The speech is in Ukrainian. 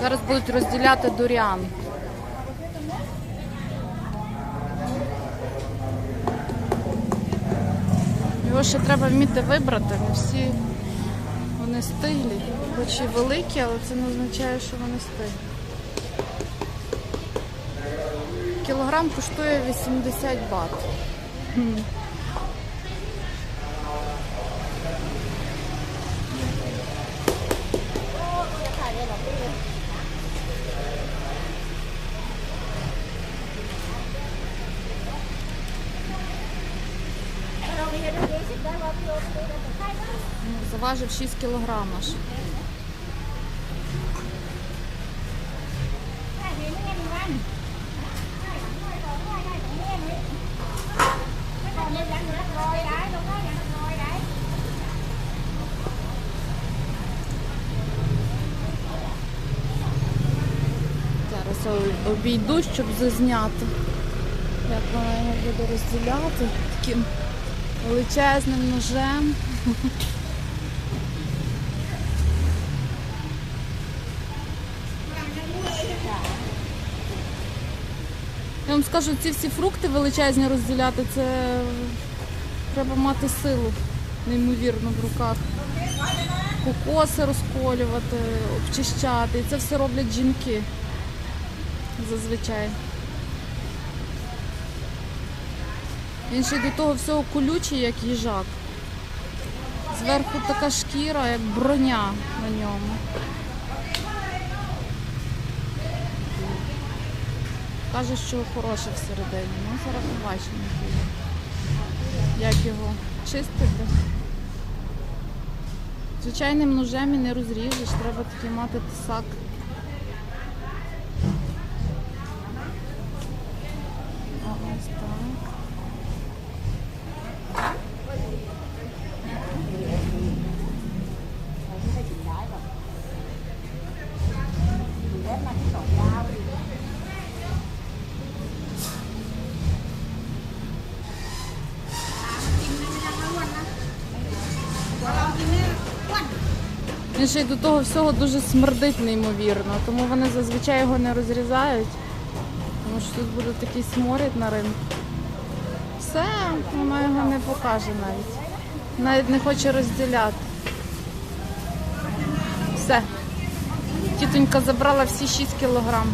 Зараз будуть розділяти дуріан. Його ще треба вміти вибрати. Не всі вони стиглі. Хоч і великі, але це не означає, що вони стиглі. Кілограм коштує 80 бат. Хм. Заважив 6 кілограм аж. Зараз обійду, щоб зазняти, як вона його буде розділяти таким величезним ножем. Я вам скажу, ці всі фрукти величезні розділяти, це треба мати силу неймовірно в руках. Кокоси розколювати, обчищати. І це все роблять жінки зазвичай. Він ще до того всього колючий, як їжак. Зверху така шкіра, як броня на ньому. Каже, що хороше всередині. Ну, зараз побачимо, як його чистити. Звичайним ножем і не розріжеш, треба такий мати тисак. Він ще й до того всього дуже смердить неймовірно, тому вони зазвичай його не розрізають, тому що тут буде такий сморід на ринку. Все, вона його не покаже навіть. Навіть не хоче розділяти. Все. Тітонька забрала всі 6 кілограм.